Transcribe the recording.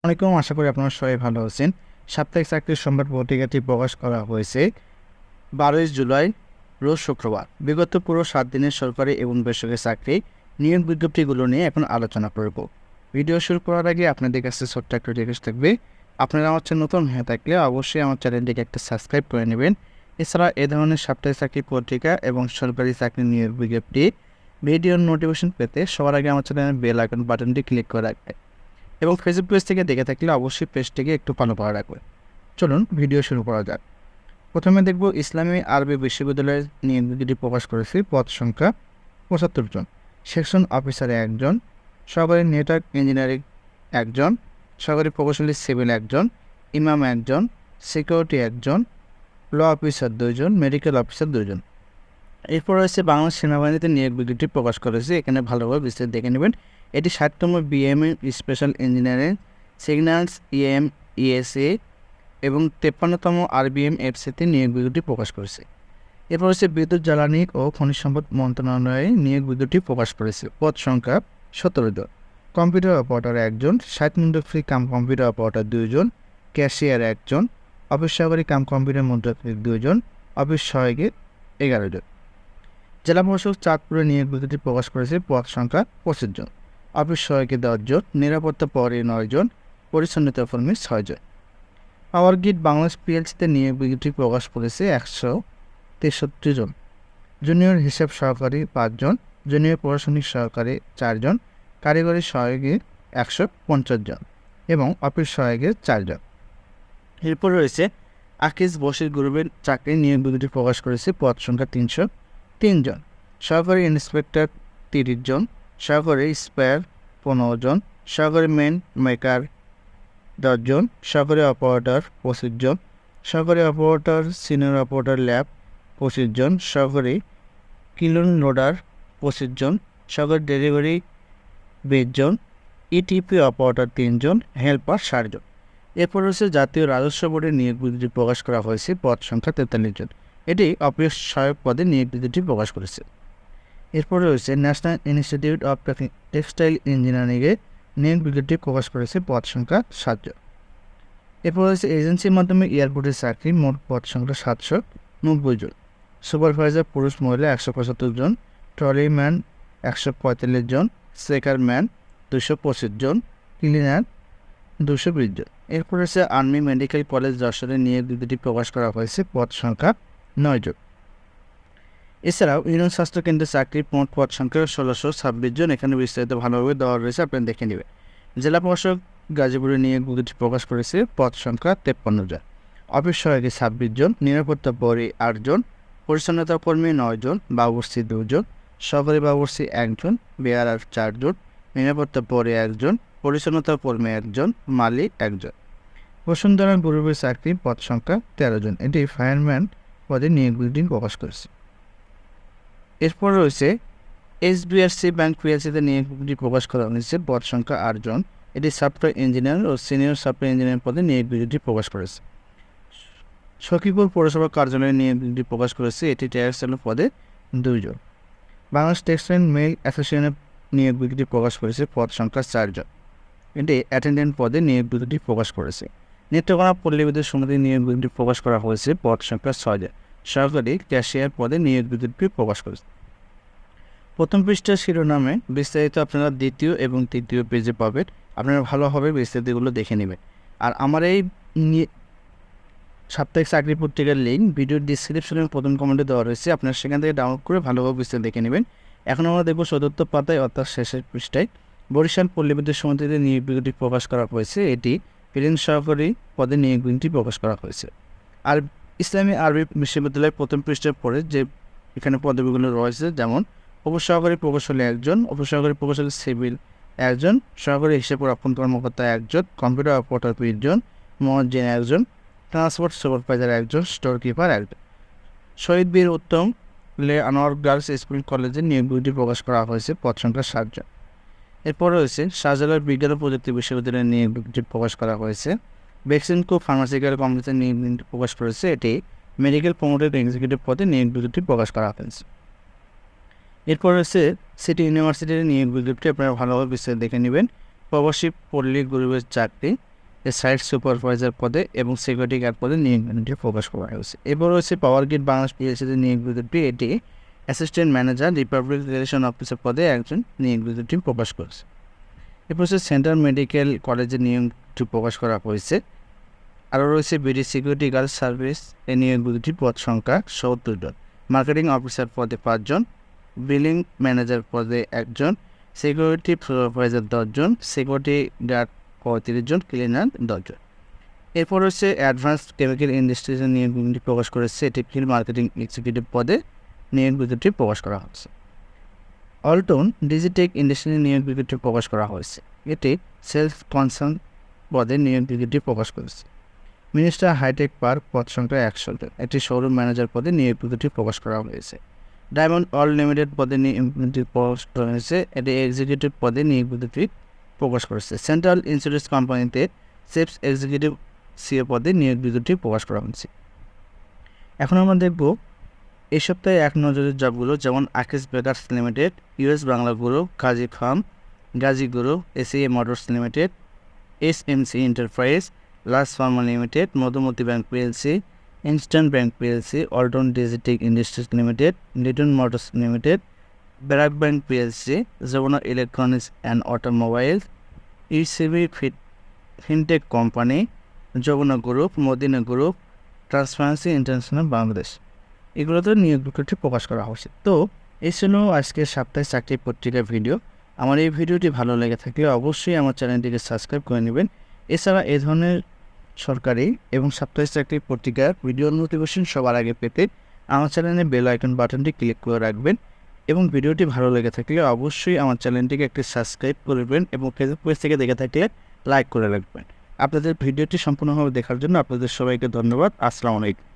আসসালামাইকুম আশা করি আপনারা সবাই ভালো আছেন। সাপ্তাহিক চাকরির সংবাদ পত্রিকাটি প্রকাশ করা হয়েছে বারোই জুলাই, রোজ শুক্রবার। বিগত পুরো সাত দিনের সরকারি এবং বেসরকারি চাকরি নিয়োগ বিজ্ঞপ্তিগুলো নিয়ে এখন আলোচনা করব। ভিডিও শুরু করার আগে আপনাদের কাছে ছোট্ট একটা রিকোয়েস্ট থাকবে। আপনারা আমার চ্যানেল নতুন হয়ে থাকলে অবশ্যই আমার চ্যানেলটিকে একটা সাবস্ক্রাইব করে নেবেন। এছাড়া এ ধরনের সাপ্তাহিক চাকরি পত্রিকা এবং সরকারি চাকরি নিয়োগ বিজ্ঞপ্তি ভিডিওর নোটিফিকেশন পেতে সবার আগে আমার চ্যানেলের বেল আইকন বাটনটি ক্লিক করে রাখবেন। এবং ফেসবুক পেজ থেকে দেখে থাকলে অবশ্যই পেজটিকে একটু ফলো করা রাখবে। চলুন ভিডিও শুরু করা যাক। প্রথমে দেখব ইসলামী আরবি বিশ্ববিদ্যালয়ের নিয়োগ বিজ্ঞপ্তি প্রকাশ করেছে পদ সংখ্যা পঁচাত্তর জন। সেকশন অফিসারে একজন, সহকারী নেটওয়ার্ক ইঞ্জিনিয়ারিং একজন, সহকারী প্রকৌশলী সিভিল একজন ইমাম একজন সিকিউরিটি একজন ল অফিসার দুইজন মেডিকেল অফিসার দুইজন। এরপর রয়েছে বাংলাদেশ সেনাবাহিনীতে নিয়োগ বিজ্ঞপ্তি প্রকাশ করেছে। এখানে ভালোভাবে বিস্তারিত দেখে নেবেন। এটি ষাটতম BMA special engineering signals EM ESA এবং তেপ্পান্নতম আরবিএম এফসিতে নিয়োগ বিজ্ঞপ্তি প্রকাশ করেছে। এরপর হচ্ছে বিদ্যুৎ, জ্বালানি ও খনিজ সম্পদ মন্ত্রণালয়ে নিয়োগ বিজ্ঞপ্তি প্রকাশ করেছে। পদ সংখ্যা সতেরো জন। কম্পিউটার অপারেটর একজন ষাট minute free cum computer operator দুইজন, ক্যাশিয়ার একজন, অফিস সহকারী কাম কম্পিউটার মুদ্রাক্ষরিক দুইজন, অফিস সহায়কের এগারো জন। জেলা প্রশাসক চাঁদপুরে নিয়োগ বিজ্ঞপ্তি প্রকাশ করেছে। পদ সংখ্যা পঁচিশ জন। অফিস সহায়কে দশজন নিরাপত্তা পরে নয়জন পরিচ্ছন্নতা কর্মী ছয়জন পাওয়ার গ্রিড বাংলাদেশ পিএলসিতে নিয়োগ বিজ্ঞপ্তি প্রকাশ করেছে একশো তেষট্টি জন। জুনিয়র হিসাব সহকারী পাঁচজন জুনিয়র প্রশাসনিক সহকারী চারজন কারিগরি সহায়কে একশো পঞ্চাশ জন এবং অফিস সহায়কের চারজন এরপর রয়েছে আকিজ বসির গ্রুপের চাকরি নিয়োগ বিজ্ঞপ্তি প্রকাশ করেছে পদ সংখ্যা তিনশো তিনজন সহকারী ইন্সপেক্টর তিরিশ জন সহকারী স্পেয়ার পনেরো জন সহকারী মেন মেকার দশজন সহকারী অপারেটর পঁচিশ জন সহকারী অপারেটর, সিনিয়র অপারেটর ল্যাব পঁচিশ জন সহকারী কিলোন লোডার পঁচিশ জন সহকারী ডেলিভারি বিশ জন ইটিপি অপারেটর তিনজন হেল্পার ষাটজন এরপর রয়েছে জাতীয় রাজস্ব বোর্ডের নিয়োগ বিজ্ঞপ্তি প্রকাশ করা হয়েছে, পদ সংখ্যা তেতাল্লিশ জন। এটি অফিস সহায়ক পদে নিয়োগ বিজ্ঞপ্তি প্রকাশ করেছে। এরপর রয়েছে ন্যাশনাল ইনস্টিটিউট অফ টেক্সটাইল ইঞ্জিনিয়ারিংয়ে নিয়োগ বিজ্ঞপ্তি প্রকাশ করেছে পদ সংখ্যা সাতজন এরপর রয়েছে এজেন্সির মাধ্যমে এয়ারপোর্টের চাকরি, মোট পদ সংখ্যা সাতশো নব্বই জন। সুপারভাইজার পুরুষ, মহিলা একশো পঁচাত্তর জন। ট্রলি ম্যান একশো পঁয়তাল্লিশ জন। সেকার ম্যান দুশো পঁচিশ জন। ক্লিনার দুশো বিশ জন। এরপর রয়েছে আর্মি মেডিকেল কলেজ যশোরে নিয়োগ বিজ্ঞপ্তি প্রকাশ করা হয়েছে, পদ সংখ্যা নয় জন। এছাড়াও ইউনিয়ন স্বাস্থ্য কেন্দ্রের চাকরির মোট পদ সংখ্যা ষোলোশো ছাব্বিশ জন। এখানে বিস্তারিত ভালোভাবে দেওয়া রয়েছে, আপনি দেখে নেবেন। জেলা প্রশাসক গাজীপুরে নিয়ে বিজ্ঞপ্তি প্রকাশ করেছে, পদ সংখ্যা তেপ্পান্ন জন। অফিস সহায়কে ছাব্বিশ জন, নিরাপত্তা পরে আটজন পরিচ্ছন্নতা কর্মী নয় জন, বাবুর্চি দুজন সহকারী বাবুর্চি একজন বেয়ারার চারজন নিরাপত্তা পরে একজন পরিচ্ছন্নতা কর্মী একজন মালি একজন বসুন্ধরা গ্রুপের চাকরি পদ সংখ্যা তেরো জন। এটি ফায়ারম্যান পদে নিয়োগ প্রকাশ করেছে। এরপর রয়েছে এসবিআরসি ব্যাংক পিএলসিতে নিয়োগ বিজ্ঞপ্তি প্রকাশ করা হয়েছে। পদ সংখ্যা আটজন এটি সফটওয়্যার ইঞ্জিনিয়ার ও সিনিয়র সফটওয়্যার ইঞ্জিনিয়ার পদে নিয়োগ বিজ্ঞপ্তি প্রকাশ করেছে। সখীপুর পৌরসভা কার্যালয়ে নিয়োগ বিজ্ঞপ্তি প্রকাশ করেছে। এটি টেক্সটাইল পদে দুইজন বাংলাদেশ টেক্সটাইল মেল অ্যাসোসিয়েশনের নিয়োগ বিজ্ঞপ্তি প্রকাশ করেছে। পদ সংখ্যা চারজন এটি অ্যাটেন্ডেন্ট পদে নিয়োগ বিজ্ঞপ্তি প্রকাশ করেছে। নেত্রকোনা পল্লী বিদ্যুৎ সমিতি নিয়োগ বিজ্ঞপ্তি প্রকাশ করা হয়েছে। পদ সংখ্যা ছয়জন সরকারি ক্যাশিয়ার পদে নিয়োগ বিজ্ঞপ্তি প্রকাশ করেছে। প্রথম পৃষ্ঠার শিরোনামে বিস্তারিত আপনারা দ্বিতীয় এবং তৃতীয় পেজে পাবেন। আপনারা ভালোভাবে বিস্তারিতগুলো দেখে নেবেন। আর আমার এই সাপ্তাহিক চাকরি পত্রিকার লিঙ্ক ভিডিওর ডিসক্রিপশনের প্রথম কমেন্টে দেওয়া রয়েছে। আপনারা সেখান থেকে ডাউনলোড করে ভালোভাবে বিস্তারিত দেখে নেবেন। এখন আমরা দেখব চতুর্থ পাতায়, অর্থাৎ শেষের পৃষ্ঠায়, বরিশাল পল্লী বিদ্যুৎ সমিতিতে নিয়োগ বিজ্ঞপ্তি প্রকাশ করা হয়েছে। এটি ফিলিং সহকারী পদে নিয়োগ বিজ্ঞপ্তি প্রকাশ করা হয়েছে। আর ইসলামী আরবি বিশ্ববিদ্যালয়ের প্রথম পৃষ্ঠার পরে যে এখানে পদবিগুলো রয়েছে, যেমন উপসহকারী প্রকৌশলী একজন, উপসহকারী প্রকৌশলী সিভিল একজন, সহকারী হিসেব রক্ষণ কর্মকর্তা একজন, কম্পিউটার অপারেটর তিনজন মহাজিন একজন, ট্রান্সপোর্ট সুপারভাইজার একজন স্টোর কিপার একজন। শহীদ বীর উত্তম লে আনোয়ার গার্লস স্কুল কলেজে নিয়োগ বিজ্ঞপ্তি প্রকাশ করা হয়েছে পদ সংখ্যা সাতজন এরপর রয়েছে শাহজালাল বিজ্ঞান ও প্রযুক্তি বিশ্ববিদ্যালয়ের নিয়োগ প্রকাশ করা হয়েছে। ভ্যাকসিনকো ফার্মাসিক্যাল কোম্পানিতে নিয়োগ প্রকাশ করেছে। এটি মেডিকেল প্রমোটেড এক্সিকিউটিভ পদে নিয়োগ বিজ্ঞপ্তি প্রকাশ করা হয়েছে। এরপর রয়েছে সিটি ইউনিভার্সিটির নিয়োগ বিজ্ঞপ্তি আপনারা ভালোভাবে বিস্তারিত দেখে নেবেন। প্রবাসী পল্লী গরিবের চাকরি সাইট সুপারভাইজার পদে এবং সিকিউরিটি গার্ড পদে নিয়োগ বিজ্ঞপ্তি প্রকাশ করা হয়েছে। এবার রয়েছে পাওয়ার গ্রিড বাংলাদেশ পিএলসিতে নিয়োগ বিজ্ঞপ্তি। এটি assistant manager republic relation officer পদে একজন নিয়োগ বিজ্ঞপ্তি প্রকাশ করেছে। এরপর হচ্ছে সেন্ট্রাল মেডিকেল কলেজে নিয়োগটি প্রকাশ করা হয়েছে। আরও রয়েছে বিডি সিকিউরিটি গার্ড সার্ভিস এ নিয়োগ বিজ্ঞপ্তি পদ সংখ্যা সত্তর জন। মার্কেটিং অফিসার পদে পাঁচজন বিলিং ম্যানেজার পদে একজন সিকিউরিটি সুপারভাইজার দশজন সিকিউরিটি গার্ড পঁয়ত্রিশ জন ক্লিনার দশজন এরপর হচ্ছে অ্যাডভান্স কেমিক্যাল ইন্ডাস্ট্রিজে নিয়োগ প্রকাশ করেছে। এটি ফিল্ড মার্কেটিং এক্সিকিউটিভ পদে নিয়োগ বিজ্ঞপ্তি প্রকাশ করা হচ্ছে। অল্টন ডিজিটেক ইন্ডাস্ট্রি নিয়োগ বিজ্ঞপ্তি প্রকাশ করা হয়েছে। এটি সেলফ কনসার্ন পদে নিয়োগ বিজ্ঞপ্তি প্রকাশ করেছে। মিনিস্টার হাইটেক পার্ক পদ সংখ্যা একশো জন একটি শোরুম ম্যানেজার পদে নিয়োগ বিজ্ঞপ্তি প্রকাশ করা হয়েছে। ডায়মন্ড অল লিমিটেড পদে প্রকাশ করা হয়েছে। এটি এক্সিকিউটিভ পদে নিয়োগ বিজ্ঞপ্তি প্রকাশ করেছে সেন্ট্রাল ইন্স্যুরেন্স কোম্পানিতে সেফস এক্সিকিউটিভ সিএ পদে নিয়োগ বিজ্ঞপ্তি প্রকাশ করা হয়েছে। এখন আমরা দেখব এই সপ্তাহে এক নজরের জবগুলো যেমন Akij Bakers Limited, US Bangla Group, Kazi Farm Gazi Group, ACA Motors Limited S M C Enterprise Las Pharma Limited Madhumati Bank PLC instant Bank PLC অল্টন Digitech Industries Limited Liton Motors Limited BRAC Bank PLC Jamuna Electronics and Automobiles ECB fit fintech company Jamuna Group Madina Group Transparency International Bangladesh এগুলোতে নিয়োগ বিজ্ঞপ্তি প্রকাশ করা হয়েছে। তো, এই ছিল আজকের সাপ্তাহিক চাকরি পত্রিকার ভিডিও। আমার এই ভিডিওটি ভালো লেগে থাকলে অবশ্যই আমার চ্যানেলটিকে সাবস্ক্রাইব করে নেবেন। এছাড়া এ ধরনের সরকারি এবং সাপ্তাহিক চাকরি পত্রিকার ভিডিও নোটিফিকেশন সবার আগে পেতে আমার চ্যানেলে বেল আইকন বাটনটি ক্লিক করে রাখবেন এবং ভিডিওটি ভালো লেগে থাকলে অবশ্যই আমার চ্যানেলটিকে একটি সাবস্ক্রাইব করবেন এবং ফেসবুক পেজ থেকে দেখে থাকলে লাইক করে রাখবেন। আপনাদের ভিডিওটি সম্পূর্ণভাবে দেখার জন্য আপনাদের সবাইকে ধন্যবাদ। আসসালামু আলাইকুম।